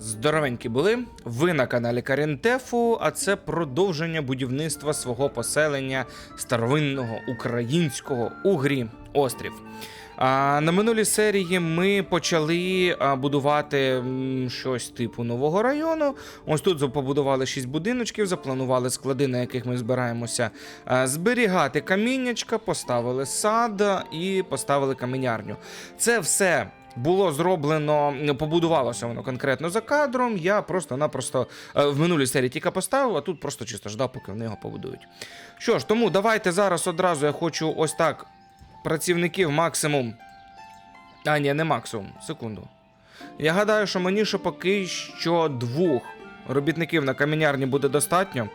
Здоровенькі були. Ви на каналі Карінтефу, а це продовження будівництва свого поселення старовинного українського у грі Острів. А, на минулій серії ми почали будувати щось типу нового району. Ось тут побудували 6 будиночків, запланували склади, на яких ми збираємося зберігати каміннячка, поставили сад і поставили каменярню. Це все було зроблено, побудувалося воно конкретно за кадром. Я просто-напросто е, в минулій серії тільки поставив, а тут просто чисто ждав, поки вони його побудують. Що ж, тому давайте зараз одразу я хочу ось так працівників максимум. А, ні, не максимум. Секунду. Я гадаю, що мені ще поки що двох робітників на камінярні буде достатньо.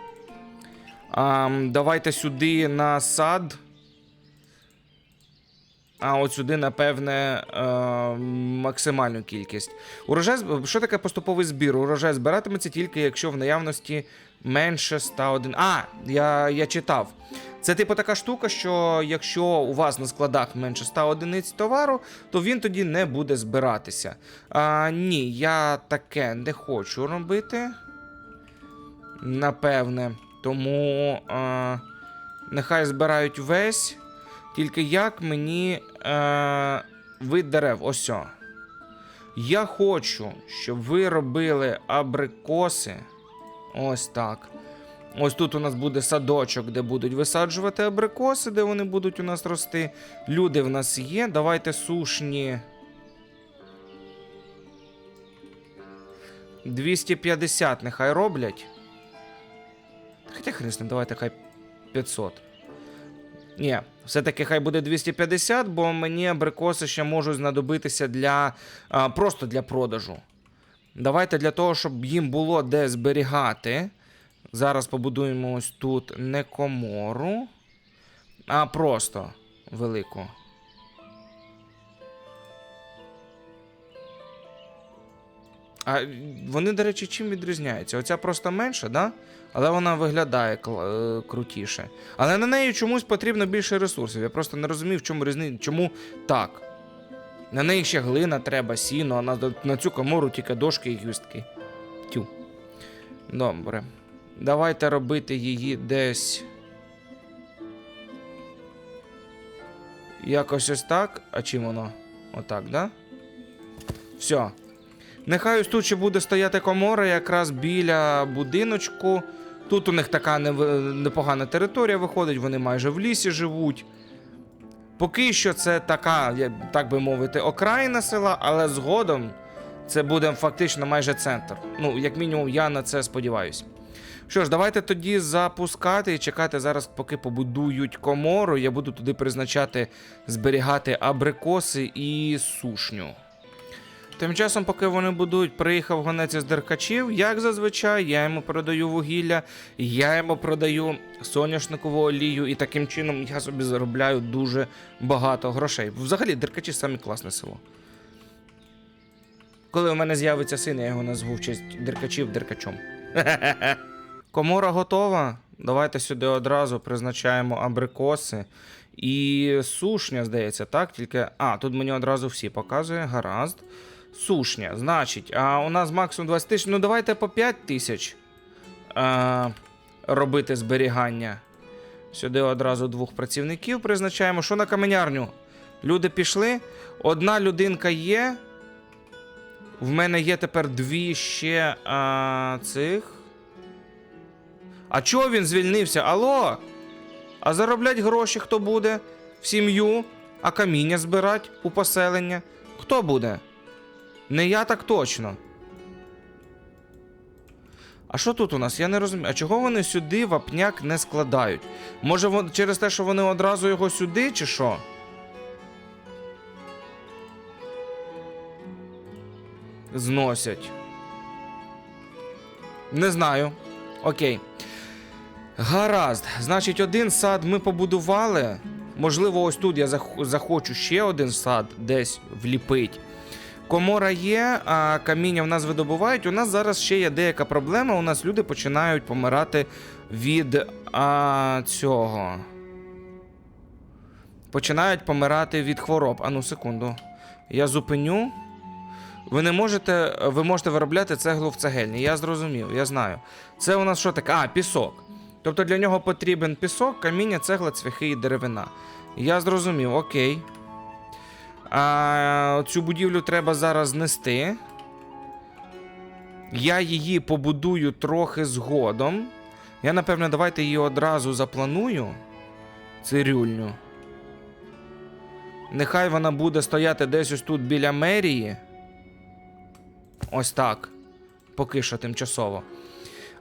А, давайте сюди на сад. А от сюди, напевне, е, максимальну кількість. Урожай, що таке поступовий збір? Урожай збиратиметься тільки, якщо в наявності менше 101. А, я, я читав. Це типу така штука, що якщо у вас на складах менше 100 одиниць товару, то він тоді не буде збиратися. А, ні, я таке не хочу робити. Напевне. Тому а, нехай збирають весь. Тільки як мені е, вид дерев, ось. Я хочу, щоб ви робили абрикоси. Ось так. Ось тут у нас буде садочок, де будуть висаджувати абрикоси, де вони будуть у нас рости. Люди в нас є. Давайте сушні. 250 нехай роблять. Хоча хрен давайте хай 500. Ні, все-таки хай буде 250, бо мені абрикоси ще можуть знадобитися для а, просто для продажу. Давайте для того, щоб їм було де зберігати. Зараз побудуємо ось тут не комору, а просто велику. А вони, до речі, чим відрізняються? Оця просто менша, да? Але вона виглядає е, крутіше. Але на неї чомусь потрібно більше ресурсів. Я просто не розумів, в чому різниця, чому так. На неї ще глина треба, сіно, а на, на цю комору тільки дошки і гвістки. Тю. Добре. Давайте робити її десь. Якось ось так. А чим воно? Отак, да? Все. Нехай ось тут ще буде стояти комора якраз біля будиночку. Тут у них така непогана територія виходить, вони майже в лісі живуть. Поки що це така, так би мовити, окраїна села, але згодом це буде фактично майже центр. Ну, як мінімум, я на це сподіваюся. Що ж, давайте тоді запускати і чекати зараз, поки побудують комору. Я буду туди призначати зберігати абрикоси і сушню. Тим часом, поки вони будуть, приїхав гонець із деркачів, як зазвичай, я йому продаю вугілля, я йому продаю соняшникову олію, і таким чином я собі заробляю дуже багато грошей. Взагалі, деркачі самі класне село. Коли у мене з'явиться син, я його назву в честь деркачів деркачом. Комора готова. Давайте сюди одразу призначаємо абрикоси. І сушня, здається, так? Тільки. А, тут мені одразу всі показує. Гаразд. Сушня. Значить, а у нас максимум 20 тисяч. Ну, давайте по 5 тисяч а, робити зберігання. Сюди одразу двох працівників призначаємо. Що на каменярню? Люди пішли. Одна людинка є. В мене є тепер дві ще а, цих. А чого він звільнився? Алло? А зароблять гроші хто буде? В сім'ю, а каміння збирать у поселення? Хто буде? Не я так точно. А що тут у нас? Я не розумію. А чого вони сюди вапняк не складають? Може, через те, що вони одразу його сюди, чи що? Зносять. Не знаю. Окей. Гаразд. Значить, один сад ми побудували. Можливо, ось тут я захочу ще один сад десь вліпить. Комора є, а каміння в нас видобувають. У нас зараз ще є деяка проблема. У нас люди починають помирати від а, цього. Починають помирати від хвороб. Ану, секунду. Я зупиню. ви не можете, ви можете виробляти цеглу в цегельні. Я зрозумів, я знаю. Це у нас що таке? А, пісок. Тобто для нього потрібен пісок, каміння, цегла, цвяхи і деревина. Я зрозумів, окей. А, цю будівлю треба зараз знести. Я її побудую трохи згодом. Я, напевно, давайте її одразу запланую. Цирюльню. Нехай вона буде стояти десь ось тут біля мерії. Ось так. Поки що тимчасово.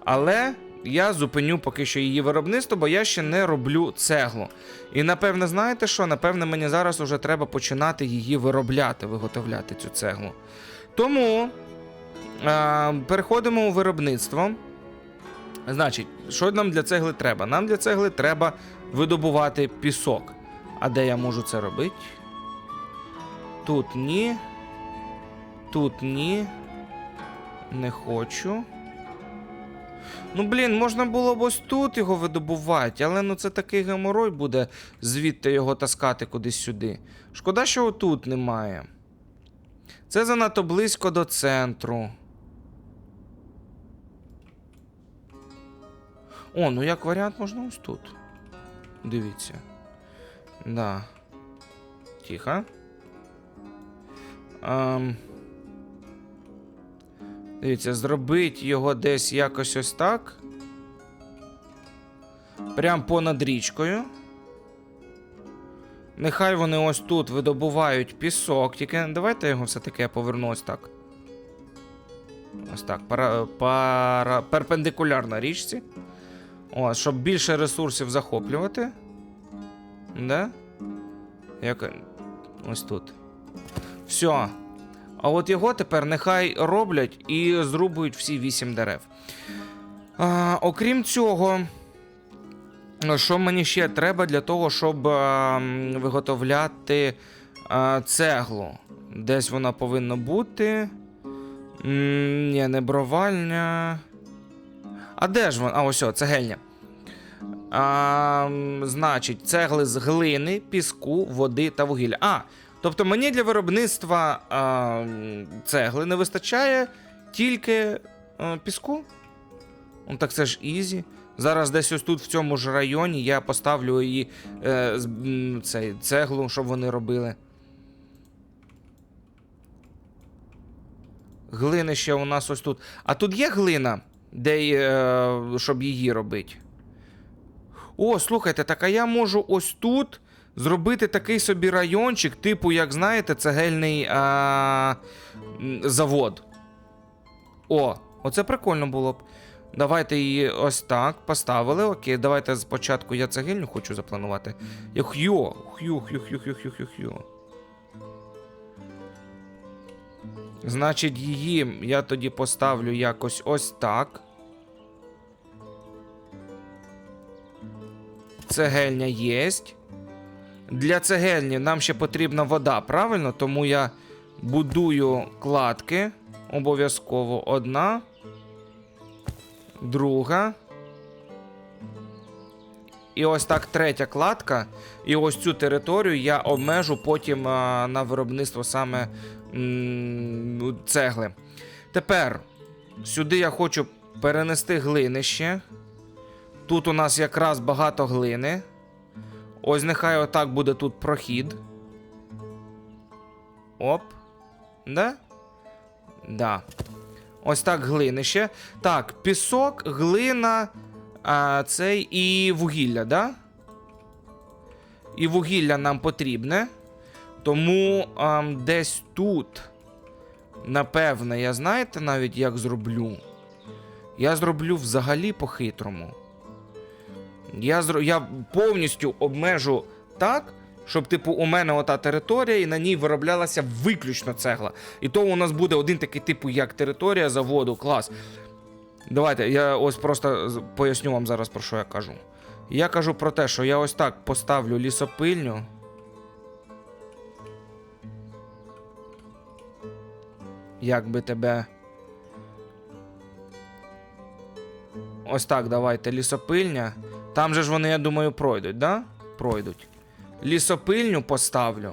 Але я зупиню поки що її виробництво, бо я ще не роблю цеглу. І напевне, знаєте що? Напевне, мені зараз уже треба починати її виробляти, виготовляти цю цеглу. Тому е, переходимо у виробництво. Значить, що нам для цегли треба? Нам для цегли треба видобувати пісок. А де я можу це робити? Тут ні. Тут ні. Не хочу. Ну, блін, можна було б ось тут його видобувати, але ну це такий геморой буде звідти його таскати кудись сюди. Шкода, що отут немає. Це занадто близько до центру. О, ну як варіант можна ось тут. Дивіться. Да. Тихо. Ем... Дивіться, зробить його десь якось ось так. Прям понад річкою. Нехай вони ось тут видобувають пісок. Тільки давайте його все-таки поверну ось так. Ось так. Пара, пара, перпендикулярно річці. О, щоб більше ресурсів захоплювати. Да? Як... Ось тут. Все. А от його тепер нехай роблять і зрубують всі вісім дерев. А, окрім цього, що мені ще треба для того, щоб а, виготовляти а, цеглу? Десь вона повинна бути. М, Ні, не бровальня. А де ж вона? А, ось, о, цегельня. А, значить, цегли з глини, піску, води та вугілля. А, тобто мені для виробництва а, цегли не вистачає тільки а, піску. Ну так це ж ізі. Зараз десь ось тут, в цьому ж районі, я поставлю її е, цей, цеглу, щоб вони робили. Глини ще у нас ось тут. А тут є глина, де, е, щоб її робити. О, слухайте, так а я можу ось тут зробити такий собі райончик, типу, як знаєте, цегельний а, завод. О, оце прикольно було б. Давайте її ось так поставили. Окей, давайте спочатку я цегельню хочу запланувати. Х'йо, х'ю, х'ю, х'ю, х'ю, х'ю, х'ю, х'ю. Значить, її я тоді поставлю якось ось так. Цегельня єсть. Для цегельні нам ще потрібна вода, правильно? Тому я будую кладки. Обов'язково одна. Друга. І ось так третя кладка. І ось цю територію я обмежу потім а, на виробництво саме м, цегли. Тепер сюди я хочу перенести глини ще. Тут у нас якраз багато глини. Ось нехай отак буде тут прохід. Оп. Да? Да. Ось так глини ще. Так, пісок, глина, а, цей і вугілля, да? І вугілля нам потрібне. Тому а, десь тут, напевне, я знаєте навіть як зроблю. Я зроблю взагалі по-хитрому. Я, зро... я повністю обмежу так, щоб, типу, у мене ота територія, і на ній вироблялася виключно цегла. І то у нас буде один такий, типу, як територія заводу, клас. Давайте, я ось просто поясню вам зараз, про що я кажу. Я кажу про те, що я ось так поставлю лісопильню. Як би тебе. Ось так, давайте, лісопильня. Там же ж вони, я думаю, пройдуть, да? Пройдуть. Лісопильню поставлю.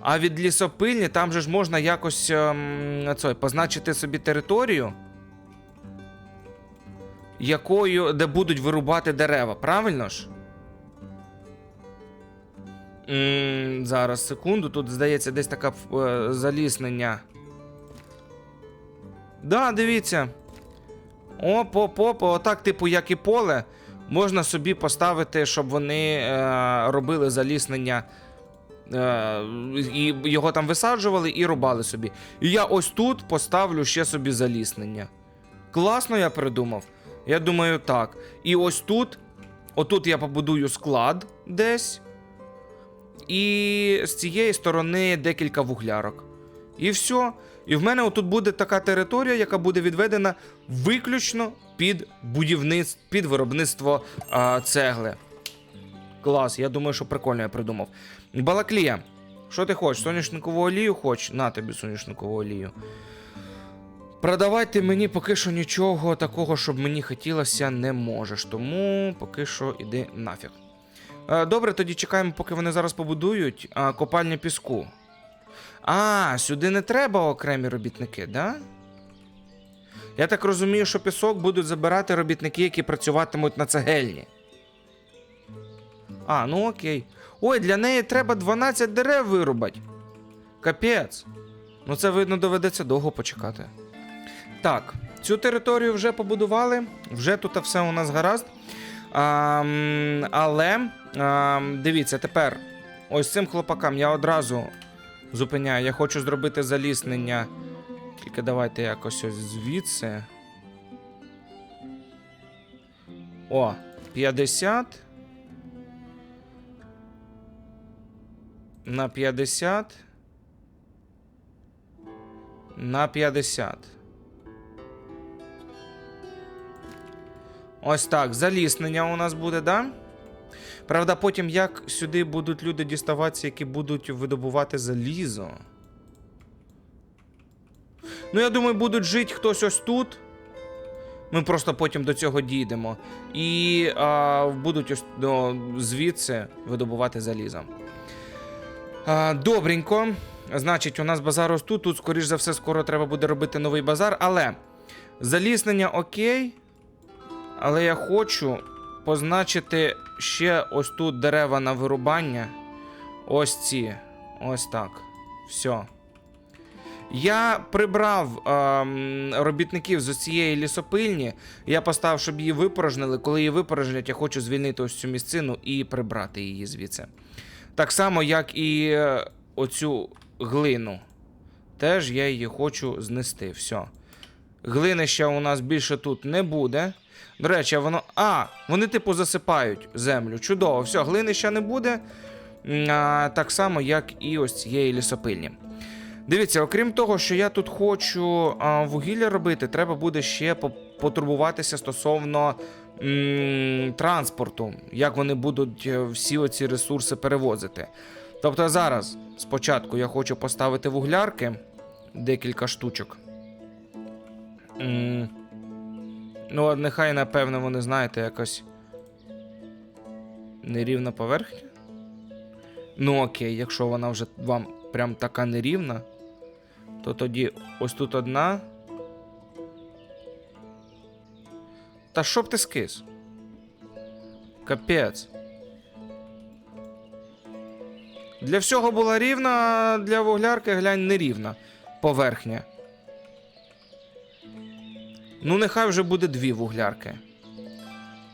А від лісопильні там же ж можна якось ем, це, позначити собі територію, якою, де будуть вирубати дерева, правильно ж? м зараз, секунду, тут здається десь таке е, заліснення. Да, дивіться. Оп, оп, оп, отак, типу, як і поле, можна собі поставити, щоб вони е, робили заліснення. Е, і його там висаджували і рубали собі. І я ось тут поставлю ще собі заліснення. Класно я придумав. Я думаю, так. І ось тут, отут я побудую склад десь. І з цієї сторони декілька вуглярок. І все. І в мене отут буде така територія, яка буде відведена виключно під будівництво, під виробництво а, цегли. Клас, я думаю, що прикольно я придумав. Балаклія, що ти хочеш? Соняшникову олію хочеш? На тобі соняшникову олію. Продавати мені поки що нічого такого, щоб мені хотілося, не можеш. Тому поки що іди нафіг. Е, Добре, тоді чекаємо, поки вони зараз побудують а, копальня піску. А, сюди не треба окремі робітники, да? Я так розумію, що пісок будуть забирати робітники, які працюватимуть на цегельні. А, ну окей. Ой, для неї треба 12 дерев вирубати. Капець. Ну це видно доведеться довго почекати. Так, цю територію вже побудували, вже тут все у нас гаразд. А, але а, дивіться, тепер ось цим хлопакам я одразу зупиняю. Я хочу зробити заліснення. Тільки давайте якось ось звідси. О, 50. На 50. На 50. Ось так, заліснення у нас буде, да? Правда, потім як сюди будуть люди діставатися, які будуть видобувати залізо. Ну, я думаю, будуть жити хтось ось тут. Ми просто потім до цього дійдемо. І а, будуть ось до, звідси видобувати залізо. А, добренько. Значить, у нас базар ось тут. Тут, скоріш за все, скоро треба буде робити новий базар. Але заліснення окей. Але я хочу позначити ще ось тут дерева на вирубання. Ось ці. Ось так. Все. Я прибрав ем, робітників з цієї лісопильні. Я поставив, щоб її випорожнили. Коли її випорожнять, я хочу звільнити ось цю місцину і прибрати її звідси. Так само, як і е, оцю глину. Теж я її хочу знести. Все. Глини ще у нас більше тут не буде. До речі, воно. А, вони, типу, засипають землю. Чудово, все, глини ще не буде. А, так само, як і ось цієї лісопильні. Дивіться, окрім того, що я тут хочу вугілля робити, треба буде ще потурбуватися стосовно м, транспорту, як вони будуть е, всі оці ресурси перевозити. Тобто зараз спочатку я хочу поставити вуглярки, декілька штучок. М, Ну, нехай, напевно, вони, знаєте, якось нерівна поверхня. Ну, окей, якщо вона вже вам прям така нерівна, то тоді ось тут одна. Та що б ти скис? Капець. Для всього була рівна, а для вуглярки глянь нерівна поверхня. Ну, нехай вже буде дві вуглярки.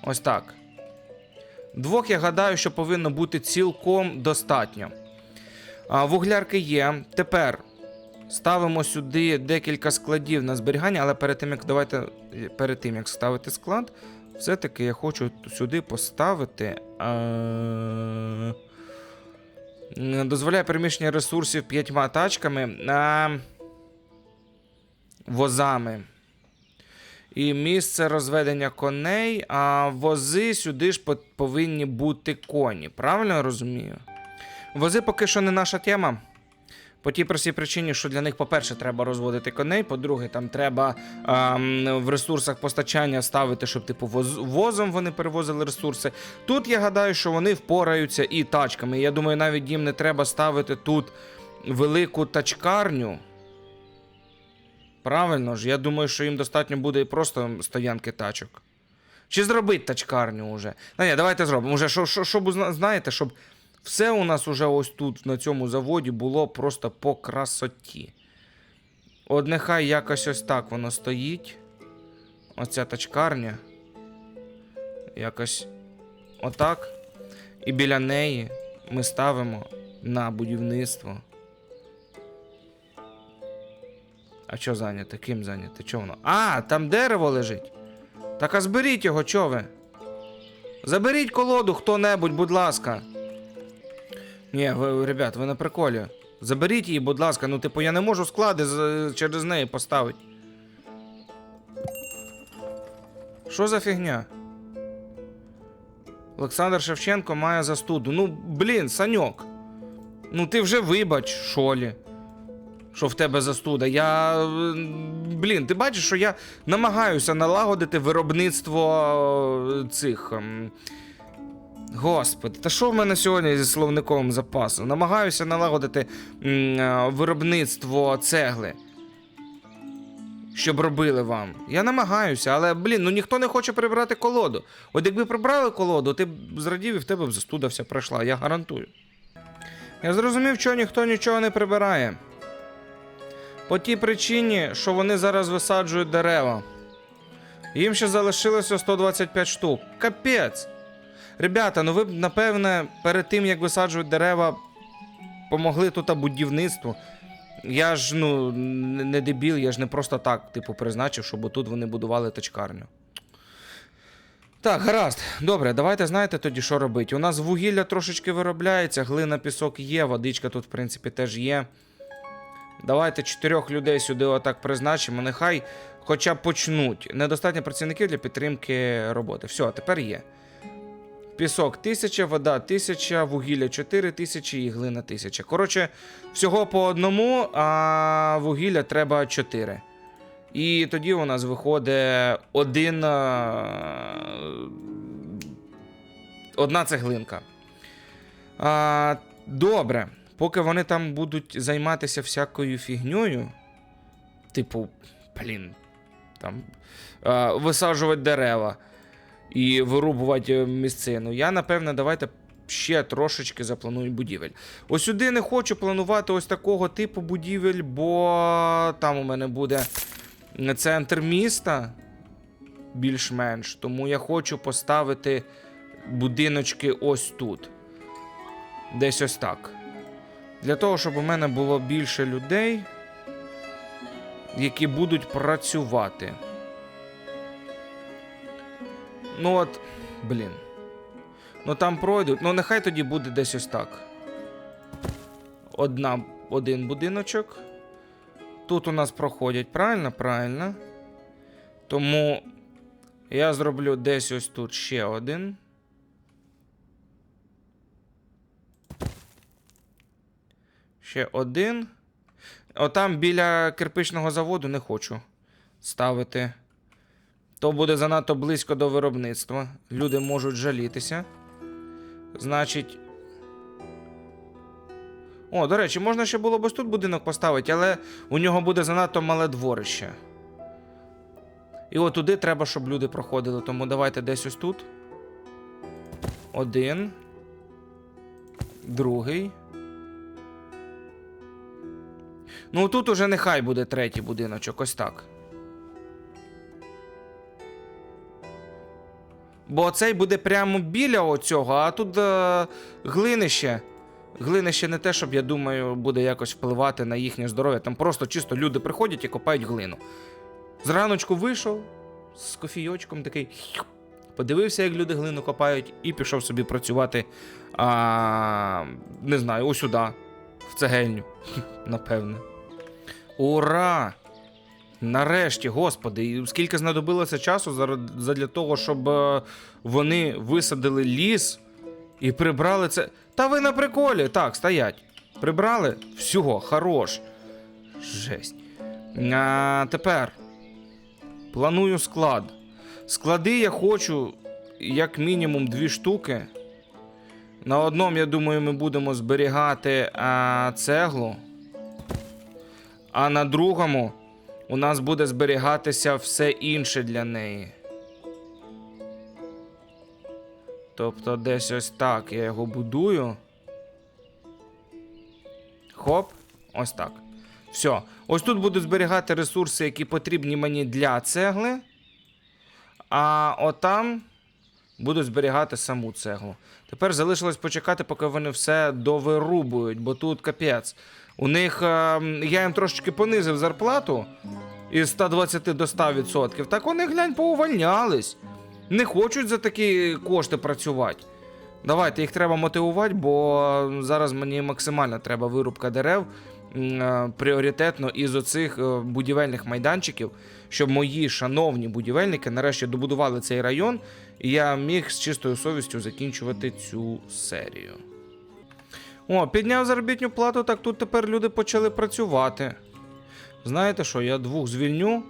Ось так. Двох, я гадаю, що повинно бути цілком достатньо. А, вуглярки є. Тепер ставимо сюди декілька складів на зберігання, але перед тим, як давайте перед тим, як ставити склад, все-таки я хочу сюди поставити. Е... Дозволяє переміщення ресурсів п'ятьма тачками. Е... Возами. І місце розведення коней, а вози сюди ж повинні бути коні. Правильно я розумію? Вози поки що не наша тема. По тій простій причині, що для них, по-перше, треба розводити коней, по-друге, там треба ем, в ресурсах постачання ставити, щоб типу воз, возом вони перевозили ресурси. Тут я гадаю, що вони впораються і тачками. Я думаю, навіть їм не треба ставити тут велику тачкарню. Правильно ж, я думаю, що їм достатньо буде і просто стоянки тачок. Чи зробити тачкарню уже? Ну, ні, давайте зробимо. Уже, що, що, щоб, знаєте, щоб все у нас уже ось тут, на цьому заводі, було просто по красоті. От нехай якось ось так воно стоїть. Оця тачкарня. Якось отак. І біля неї ми ставимо на будівництво. А що зайняте? Ким зайняте? Чого воно? А, там дерево лежить. Так а зберіть його, чо ви? Заберіть колоду хто-небудь, будь ласка. Ні, ви, ребят, ви на приколі. Заберіть її, будь ласка. Ну, типу, я не можу склади через неї поставити. Що за фігня? Олександр Шевченко має застуду. Ну, блін, Саньок. Ну, ти вже вибач, шолі. Що в тебе застуда. Я. Блін, ти бачиш, що я намагаюся налагодити виробництво е, цих. Господи, та що в мене сьогодні зі словником запасу? Намагаюся налагодити е, виробництво цегли. Щоб робили вам. Я намагаюся, але, блін, ну ніхто не хоче прибрати колоду. От якби прибрали колоду, ти б зрадів і в тебе б застуда вся пройшла, я гарантую. Я зрозумів, що ніхто нічого не прибирає. По тій причині, що вони зараз висаджують дерева. Їм ще залишилося 125 штук. Капець. Ребята, ну ви б, напевне, перед тим, як висаджують дерева, помогли тут будівництву. Я ж ну не дебіл, я ж не просто так, типу, призначив, щоб тут вони будували тачкарню. Так, гаразд. Добре, давайте знаєте тоді, що робити. У нас вугілля трошечки виробляється, глина, пісок є, водичка тут, в принципі, теж є. Давайте чотирьох людей сюди отак призначимо. Нехай хоча б почнуть. Недостатньо працівників для підтримки роботи. Все, тепер є. Пісок 1000, вода 1000, вугілля 4000 і глина 1000. Коротше, всього по одному, а вугілля треба 4. І тоді у нас виходить один. Одна цеглинка. А, добре. Поки вони там будуть займатися всякою фігньою, типу, блін, там, а, висаджувати дерева і вирубувати е, місцину. Я, напевне, давайте ще трошечки запланую будівель. Ось сюди не хочу планувати ось такого типу будівель, бо там у мене буде центр міста більш-менш. Тому я хочу поставити будиночки ось тут. Десь ось так. Для того, щоб у мене було більше людей, які будуть працювати. Ну от, блін. Ну там пройдуть. Ну нехай тоді буде десь ось так. Одна, один будиночок. Тут у нас проходять, правильно? Правильно. Тому я зроблю десь ось тут ще один. Ще один. Отам біля кирпичного заводу не хочу ставити. То буде занадто близько до виробництва. Люди можуть жалітися. Значить. О, до речі, можна ще було б ось тут будинок поставити, але у нього буде занадто мале дворище. І от туди треба, щоб люди проходили. Тому давайте десь ось тут. Один. Другий. Ну, тут уже нехай буде третій будиночок, ось так. Бо цей буде прямо біля оцього, а тут е, глинище. Глинище не те, щоб, я думаю, буде якось впливати на їхнє здоров'я. Там просто чисто люди приходять і копають глину. Зраночку вийшов з кофійочком такий. Подивився, як люди глину копають, і пішов собі працювати. А, не знаю, ось в цегельню. Напевне. Ура! Нарешті, господи, скільки знадобилося часу задля того, щоб е, вони висадили ліс і прибрали це. Та ви на приколі. Так, стоять. Прибрали? Всього, хорош. Жесть. А, тепер планую склад. Склади я хочу як мінімум дві штуки. На одному, я думаю, ми будемо зберігати а, цеглу. А на другому у нас буде зберігатися все інше для неї. Тобто десь ось так я його будую. Хоп, ось так. Все. Ось тут буду зберігати ресурси, які потрібні мені для цегли. А отам буду зберігати саму цеглу. Тепер залишилось почекати, поки вони все довирубують, бо тут капець. У них. е, я їм трошечки понизив зарплату із 120 до 100%. Так вони, глянь, поувольнялись. Не хочуть за такі кошти працювати. Давайте їх треба мотивувати, бо зараз мені максимально треба вирубка дерев е, пріоритетно із оцих е, будівельних майданчиків, щоб мої шановні будівельники нарешті добудували цей район, і я міг з чистою совістю закінчувати цю серію. О, підняв заробітну плату, так тут тепер люди почали працювати. Знаєте що, я двох звільню.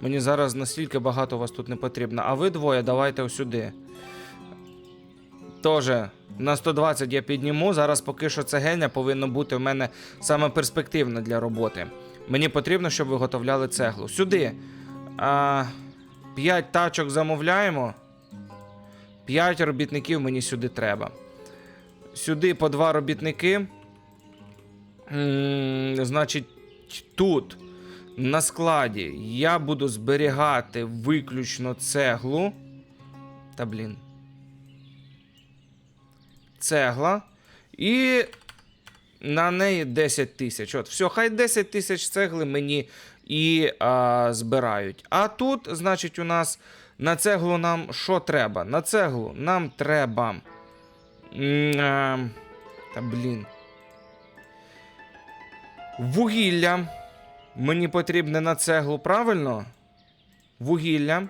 Мені зараз настільки багато вас тут не потрібно. А ви двоє давайте сюди. Тоже на 120 я підніму. Зараз поки що цегельня повинно бути в мене саме перспективна для роботи. Мені потрібно, щоб виготовляли цеглу. Сюди. А, 5 тачок замовляємо. 5 робітників мені сюди треба. Сюди по 2 робітники. Значить, тут на складі я буду зберігати виключно цеглу. Та блін. Цегла. І на неї 10 тисяч. От, все, хай 10 тисяч цегли мені і а, збирають. А тут, значить, у нас на цеглу нам що треба? На цеглу нам треба. Та блін. Вугілля. Мені потрібне на цеглу, правильно? Вугілля.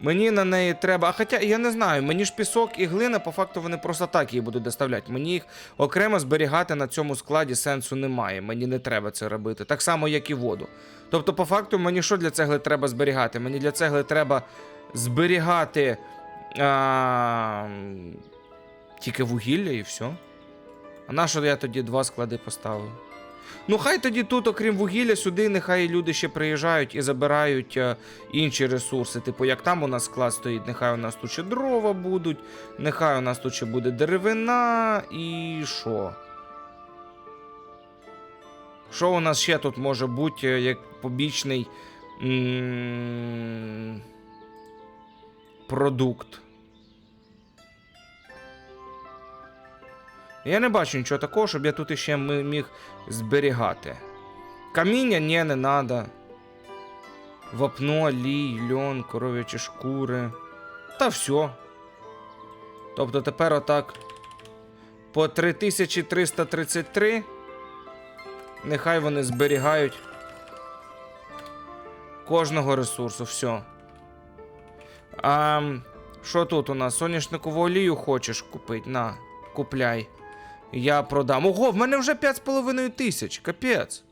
Мені на неї треба. А хоча я не знаю, мені ж пісок і глина, по факту вони просто так її будуть доставляти. Мені їх окремо зберігати на цьому складі сенсу немає. Мені не треба це робити. Так само, як і воду. Тобто, по факту, мені що для цегли треба зберігати? Мені для цегли треба зберігати а, тільки вугілля і все. А на що я тоді два склади поставив? Ну, хай тоді тут, окрім вугілля, сюди нехай люди ще приїжджають і забирають е, інші ресурси. Типу, як там у нас склад стоїть, нехай у нас тут ще дрова будуть, нехай у нас тут ще буде деревина і що? Що у нас ще тут може бути е, як побічний м- продукт? Я не бачу нічого такого, щоб я тут іще міг зберігати. Каміння ні, не треба. Вапно, лій, льон, коров'ячі шкури. Та все. Тобто тепер отак. По 3333. Нехай вони зберігають кожного ресурсу. Все. А що тут у нас? Соняшникову олію хочеш купити? На, купляй. Я продам. Ого, в мене вже 5,5 тисяч. Капець.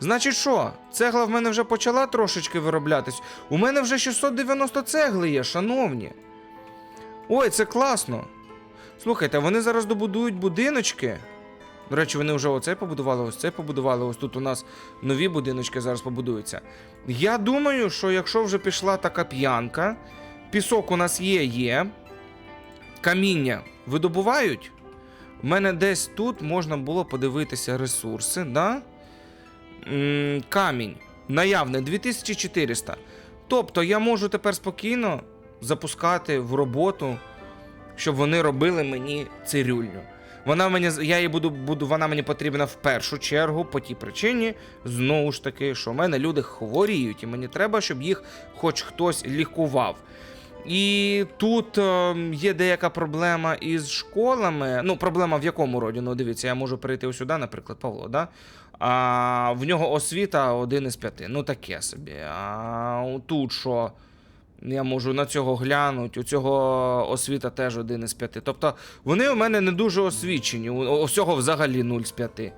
Значить що? Цегла в мене вже почала трошечки вироблятись. У мене вже 690 цегли є, шановні. Ой, це класно. Слухайте, вони зараз добудують будиночки. До речі, вони вже оцей побудували, ось цей побудували. Ось тут у нас нові будиночки зараз побудуються. Я думаю, що якщо вже пішла така п'янка, пісок у нас є, є. Каміння видобувають. У мене десь тут можна було подивитися ресурси, да? М, камінь. Наявне 2400. Тобто я можу тепер спокійно запускати в роботу, щоб вони робили мені цирюльню. Вона мені, я її буду, буду, вона мені потрібна в першу чергу по тій причині, знову ж таки, що в мене люди хворіють, і мені треба, щоб їх хоч хтось лікував. І тут е, є деяка проблема із школами. Ну, проблема в якому роді? Ну, дивіться, я можу перейти ось сюди, наприклад, Павло, да? А в нього освіта один із п'яти. Ну, таке собі. А тут що? Я можу на цього глянути, у цього освіта теж один із п'яти. Тобто вони у мене не дуже освічені. У у всього взагалі 0 з 5.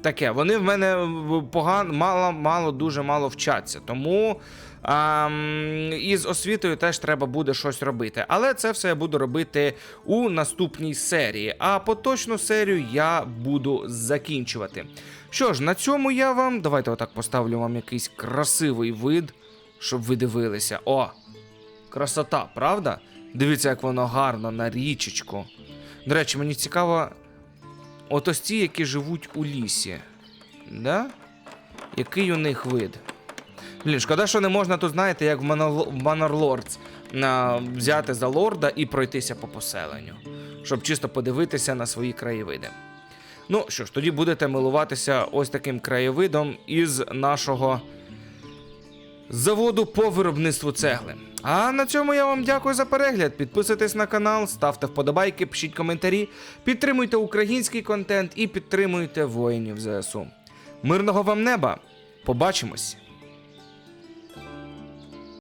таке. Вони в мене погано, мало, мало, дуже мало вчаться. Тому а, м, із освітою теж треба буде щось робити. Але це все я буду робити у наступній серії. А поточну серію я буду закінчувати. Що ж, на цьому я вам. Давайте отак поставлю вам якийсь красивий вид, щоб ви дивилися. О! Красота, правда? Дивіться, як воно гарно на річечку. До речі, мені цікаво, от ось ті, які живуть у лісі. Да? Який у них вид? Блін, шкода, що не можна тут, знаєте, як в в взяти за лорда і пройтися по поселенню, щоб чисто подивитися на свої краєвиди. Ну що ж, тоді будете милуватися ось таким краєвидом із нашого заводу по виробництву цегли. А на цьому я вам дякую за перегляд. Підписуйтесь на канал, ставте вподобайки, пишіть коментарі, підтримуйте український контент і підтримуйте воїнів ЗСУ. Мирного вам неба! Побачимось!